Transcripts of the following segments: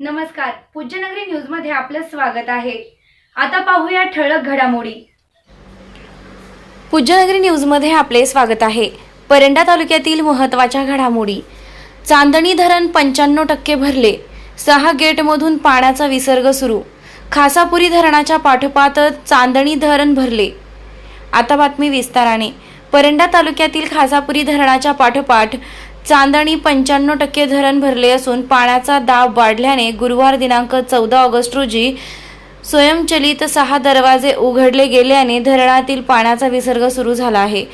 नमस्कार. पूज्यनगरी न्यूजमध्ये आपलं स्वागत आहे. आता पाहूया ठळक घडामोडी. पूज्यनगरी न्यूजमध्ये आपले स्वागत आहे. परंडा तालुक्यातील महत्त्वाच्या घडामोडी. चांदणी धरण पंच्याण्णव टक्के भरले. सहा गेटमधून पाण्याचा विसर्ग सुरू. खासापुरी धरणाच्या पाठोपाठ चांदणी धरण भरले. आता बातमी विस्ताराने. परंडा तालुक्यातील खासापुरी धरणाच्या पाठोपाठ चांदणी पंच्याण्णव टक्के धरण भरले असून पाण्याचा दाब वाढल्याने गुरुवार दिनांक चौदा ऑगस्ट रोजी स्वयंचलित सहा दरवाजे उघडले गेल्याने धरणातील पाण्याचा विसर्ग सुरू झाला आहे.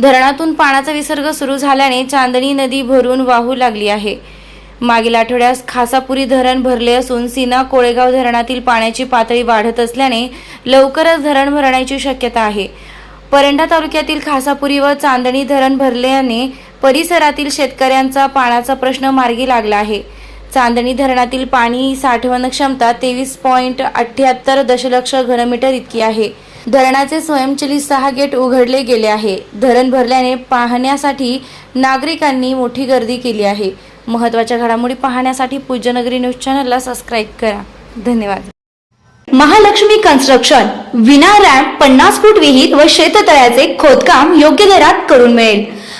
धरणातून पाण्याचा विसर्ग सुरू झाल्याने चांदणी नदी भरून वाहू लागली आहे. मागील आठवड्यात खासापुरी धरण भरले असून सीना कोळेगाव धरणातील पाण्याची पातळी वाढत असल्याने लवकरच धरण भरण्याची शक्यता आहे. परंडा तालुक्यातील खासापुरी व चांदणी धरण भरल्याने परिसरातील शेतकऱ्यांचा पाण्याचा प्रश्न मार्गी लागला आहे. चांदणी धरणातील पाणी साठवण क्षमता तेवीस पॉईंट अठ्ठ्याहत्तर दशलक्ष घनमीटर इतकी आहे. धरणाचे स्वयंचलित सहा गेट उघडले गेले आहे. धरण भरल्याने पाहण्यासाठी नागरिकांनी मोठी गर्दी केली आहे. महत्त्वाच्या घडामोडी पाहण्यासाठी पूज्यनगरी न्यूज चॅनलला सबस्क्राईब करा. धन्यवाद. महालक्ष्मी कन्स्ट्रक्शन विना रॅम्प पन्नास फूट विहीर व शेततळ्याचे खोदकाम योग्य दरात करून मिळेल.